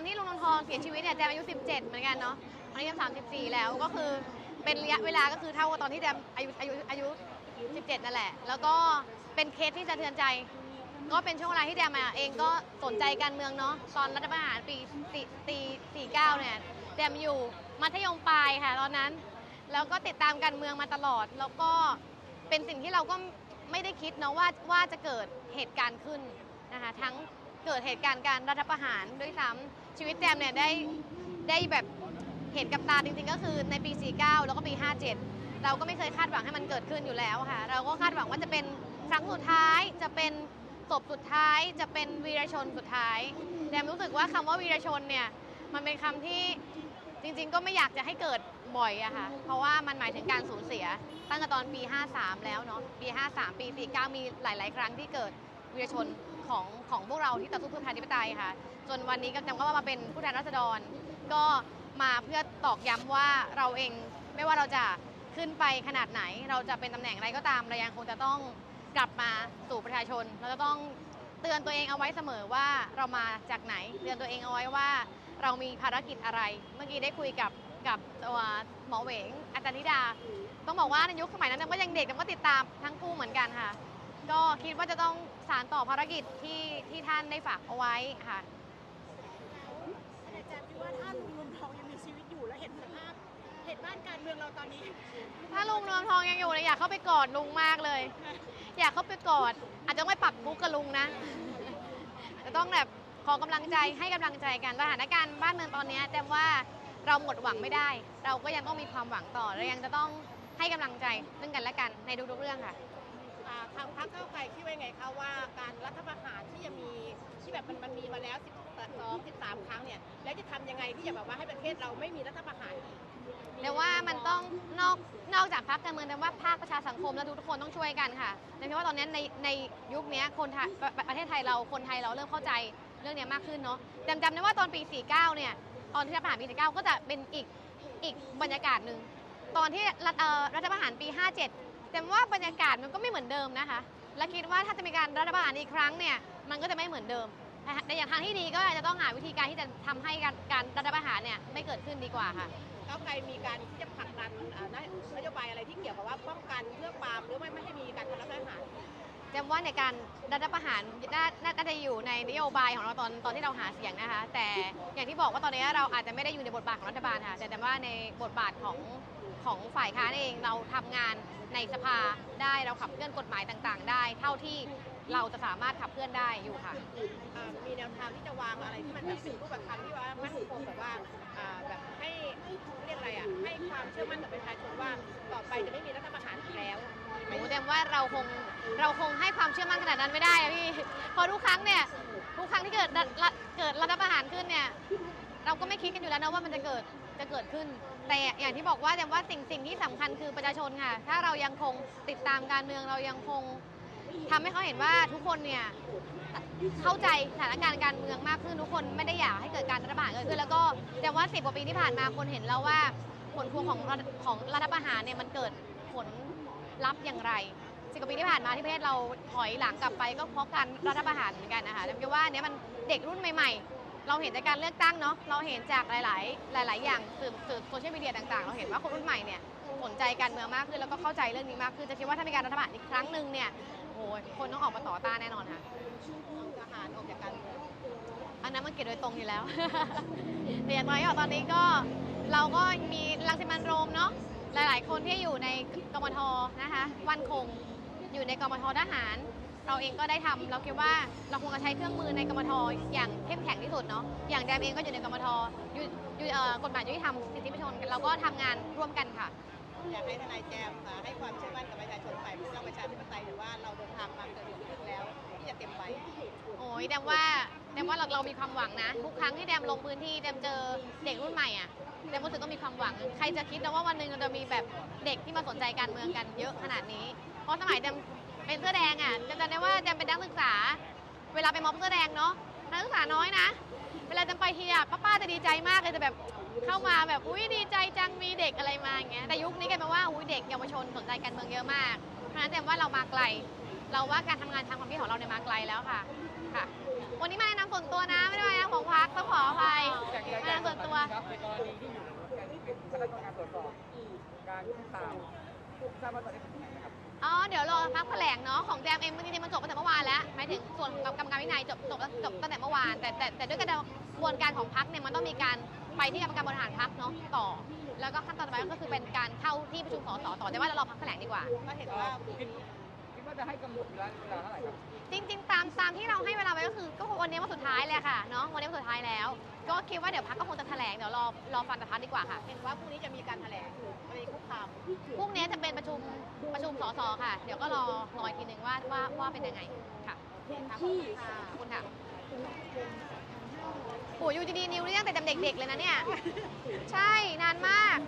อนที่ลุงนนทองเสียชีวิตเนี่ยแจมอายุ 17 เหมือนกันเนาะตอนนี้แจม34 แล้วก็คือเป็นระยะเวลาก็คือเท่ากับตอนที่แจมอายุอายุอายุ 17 นั่นแหละ แล้วก็เป็นเคสที่สะเทือนใจ ก็เป็นช่วงเวลาที่แจมอะเองก็สนใจการเมืองเนาะตอนรัฐประหารปี4 49เนี่ยแจมอยู่มัธยมปลายค่ะตอนนั้น แล้วก็ติดตามการเมืองมาตลอด แล้วก็เป็นสิ่งที่เราก็ไม่ได้คิดเนาะว่าว่าจะเกิดเหตุการณ์ขึ้นนะคะทั้งเกิดเหตุการณ์การรัฐประหารด้วยซ้ำ ชีวิตแจมเนี่ยได้ได้แบบเห็นกับตาจริงๆ ก็คือในปี 49 แล้วก็ปี 57 เราก็ไม่เคยคาดหวังให้มันเกิดขึ้นอยู่แล้วค่ะ เราก็คาดหวังว่าจะเป็นครั้งสุดท้าย จะเป็นศพสุดท้าย จะเป็นวีรชนสุดท้ายแจมรู้สึกว่าคำว่าวีรชนเนี่ยมันเป็นคำที่จริงๆ ก็ไม่อยากจะให้เกิดบ่อยอะค่ะ เพราะว่ามันหมายถึงการสูญเสีย ตั้งแต่ตอนปี 53 แล้วเนาะ ปี 53 ปี 49 มีหลาย ๆ ครั้งที่เกิด วีรชนของของพวกเราที่ต่อสู้เพื่อประชาธิปไตยค่ะ จนวันนี้ก็จำก็มาเป็นผู้แทนราษฎร ก็มาเพื่อตอกย้ำว่าเราเองไม่ว่าเราจะขึ้นไปขนาดไหน เราจะเป็นตำแหน่งอะไรก็ตามเรายังคงจะต้องกลับมาสู่ประชาชน เราจะต้องเตือนตัวเองเอาไว้เสมอว่าเรามาจากไหน เตือนตัวเองเอาไว้ว่า เรามีภารกิจอะไร เมื่อกี้ได้คุยกับกับตัวหมอเหวงอาจารย์ธิดา ต้องบอกว่าในยุคสมัยนั้นก็ยังเด็กแต่ก็ติดตามทั้งคู่เหมือนกันค่ะ ก็คิดว่าจะต้อง สารต่อภารกิจที่ที่ท่านได้ฝากเอาไว้ค่ะ อาจารย์คิดว่าถ้าลุงนนทองยังมีชีวิตอยู่แล้วเห็นสภาพเหตุบ้านการเมืองเราตอนนี้ถ้าลุงนวมทองยังอยู่เนี่ยอยากเข้าไปกอดลุงมากเลย อยากเข้าไปกอด อาจจะไม่ปรับทุกข์กับลุงนะจะต้องแบบขอกำลังใจให้กำลังใจกันสถานการณ์บ้านเมืองตอนเนี้ยแจมว่าเราหมดหวังไม่ได้ เราก็ยังต้องมีความหวังต่อเรายังจะต้องให้กำลังใจซึ่งกันและกันในทุกๆเรื่องค่ะ อ่าทางพรรคก้าวไกลคิดว่าไงคะว่าการรัฐประหารที่ยังมีที่แบบมันมันมีมาแล้ว12 13 ครั้งเนี่ยแล้วจะทำยังไงที่จะแบบว่าให้ประเทศเราไม่มีรัฐประหารอีก แต่ว่ามันต้องนอกนอกจากพักการเมืองแต่ว่าภาคประชาสังคมและทุกๆคนต้องช่วยกันค่ะในเพราะว่าตอนนี้ในในยุคนี้คนไทยประประประเทศไทยเราคนไทยเราเริ่มเข้าใจเรื่องนี้มากขึ้นเนาะจำจำได้ว่าตอนปี 49 เนี่ยตอนที่รัฐประหารปี 49 ก็จะเป็นอีกอีกบรรยากาศหนึ่งตอนที่รัฐเอ่อรัฐประหารปี 57 จำว่าบรรยากาศมันก็ไม่เหมือนเดิมนะคะ และคิดว่าถ้าจะมีการรัฐประหารอีกครั้งเนี่ย มันก็จะไม่เหมือนเดิมนะคะในอย่างทางที่ดีก็อาจจะต้องหาวิธีการที่จะทำให้การการรัฐประหารเนี่ยไม่เกิดขึ้นดีกว่าค่ะก้าวไกลมีการที่จะผลักดันอ่านโยบายอะไรที่เกี่ยวกับว่าป้องกันเพื่อปรามหรือไม่ไม่ให้มีการทำรัฐประหารจำว่าในการรัฐประหารน่าน่าจะอยู่ในนโยบายของเราตอนตอนที่เราหาเสียงนะคะ แต่อย่างที่บอกว่าตอนนี้เราอาจจะไม่ได้อยู่ในบทบาทของรัฐบาลค่ะแต่แต่ว่าในบทบาทของ ของฝ่ายค้านเองเราทำงานในสภาได้เราขับเคลื่อนกฎหมายต่างๆ ได้ เท่าที่เราจะสามารถขับเคลื่อนได้อยู่ค่ะอ่ามีแนวทางที่จะวางอะไรที่มันแบบเป็นรูปธรรมที่ว่ามั่นคงแบบว่าอ่าแบบให้เรียกอะไรอะให้ความเชื่อมั่นกับประชาชนว่าต่อไปจะไม่มีรัฐประหารอีกแล้วโอ้แต่ว่าเราคงเราคงให้ความเชื่อมั่นขนาดนั้นไม่ได้อะพี่เพราะทุกครั้งเนี่ยทุกครั้งที่เกิดรัฐรัฐเกิดรัฐประหารขึ้นเนี่ยเราก็ไม่คิดกันอยู่แล้วนะว่ามันจะเกิด จะเกิดขึ้น แต่อย่างที่บอกว่าแต่ว่าสิ่งสิ่งที่สำคัญคือประชาชนค่ะ ถ้าเรายังคงติดตามการเมืองเรายังคงทำให้เขาเห็นว่าทุกคนเนี่ยเข้าใจสถานการณ์การเมืองมากขึ้นทุกคนไม่ได้อยากให้เกิดการรัฐประหารเกิดขึ้นแล้วก็แต่ว่าสิบกว่าปีที่ผ่านมาคนเห็นแล้วว่าผลพวงของของรัฐประหารเนี่ยมันเกิดผลรับอย่างไรสิบกว่าปีที่ผ่านมาที่ประเทศเราถอยหลังกลับไปก็เพราะการรัฐประหารเหมือนกันนะคะแต่ว่าเนี้ยมันเด็กรุ่นใหม่ ๆ เราเห็นจากการเลือกตั้งเนาะเราเห็นจากหลาย ๆ หลาย ๆ อย่างสื่อสื่อโซเชียลมีเดียต่าง ๆ เราเห็นว่าคนรุ่นใหม่เนี่ยสนใจการเมืองมากขึ้นแล้วก็เข้าใจเรื่องนี้มากขึ้นจะคิดว่าถ้ามีการรัฐประหารอีกครั้งหนึ่งเนี่ยโอ้ยคนต้องออกมาต่อต้านแน่นอนค่ะทหารออกจากการเมืองอันนั้นมันเกิดโดยตรงอยู่แล้ว แต่อย่างน้อยก็ตอนนี้ก็เราก็มีรังสิมันต์โรมเนาะหลาย ๆ คนที่อยู่ในกมทนะคะวันคงอยู่ในกมททหาร เราเองก็ได้ทำเราคิดว่าเราคงจะใช้เครื่องมือในกมทอย่างเข้มแข็งที่สุดเนาะอย่างแดมเองก็อยู่ในกมทอยู่อยู่เอ่อกฎหมายยุติธรรมสิทธิประชนเราก็ทำงานร่วมกันค่ะอยากให้ทนายแจมอ่าให้ความเชื่อมั่นกับประชาชนฝ่ายผู้เราประชาธิปไตยหรือว่าเราเดินทางมาเกินครึ่งแล้วที่จะเต็มใบโอ้ยแดมว่าแดมว่าเราเรามีความหวังนะทุกครั้งที่แดมลงพื้นที่แดมเจอเด็กรุ่นใหม่อะแดมรู้สึกต้องมีความหวัง ใครจะคิดนะว่าวันหนึ่งเราจะมีแบบเด็กที่มาสนใจการเมืองกันเยอะขนาดนี้ เพราะสมัยแดม เป็นเสื้อแดงอะแดมจำได้ว่าแดมเป็นนักศึกษา เวลาไปม็อบเสื้อแดงเนาะนักศึกษาน้อยนะ เวลาแดมไปทีอะป้าๆจะดีใจมากเลยจะแบบเข้ามาแบบอุ้ยดีใจจังมีเด็กอะไรมาอย่างเงี้ยแต่ยุคนี้กลายเป็นว่าอุ้ยเด็กเยาวชนสนใจการเมืองเยอะมากเพราะฉะนั้นแดมว่าเรามาไกล เราว่าการทำงานทางความคิดของเราเนี่ยมาไกลแล้วค่ะค่ะ วันนี้มาแนะนำส่วนตัวนะไม่ได้มาแนะนำของพักต้องขออภัยกรณีที่อยู่ในการที่เป็นคณะกรรมการตรวจสอบการคุกคาม ทราบว่าตอนนี้เป็นยังไงนะครับอ๋อ เดี๋ยวรอพักแถลงเนาะของแจมเองจริงๆมันจบตั้งแต่เมื่อวานแล้วหมายถึงส่วนกรรมการวินัยจบจบจบตั้งแต่เมื่อวานแต่แต่แต่ด้วยกระบวนการของพักเนี่ยมันต้องมีการไปที่กรรมการบริหารพักเนาะต่อ แล้วก็ขั้นตอนต่อไปก็คือเป็นการเข้าที่ประชุมสสต่อแต่ว่าเรารอพักแถลงดีกว่า ก็เห็นว่า ว่าจะให้กำหนดเวลาเวลาเท่าไหร่ครับจริง ๆ ตามตามที่เราให้เวลาไว้ก็คือก็วันนี้วันสุดท้ายเลยค่ะเนาะวันนี้วันสุดท้ายแล้ว ก็คิดว่าเดี๋ยวพักก็คงจะแถลงเดี๋ยวรอรอฟังจากพักดีกว่าค่ะเห็นว่าพรุ่งนี้จะมีการแถลงกรณีคุกคามพรุ่งนี้จะเป็นประชุมประชุมสสค่ะ เดี๋ยวก็รอรออีกทีหนึ่งว่าว่าว่าเป็นยังไงค่ะที่ขอบคุณค่ะโอ้ยยูจีดีนิวนี่ตั้งแต่เด็กๆเลยนะเนี่ย ใช่นานมาก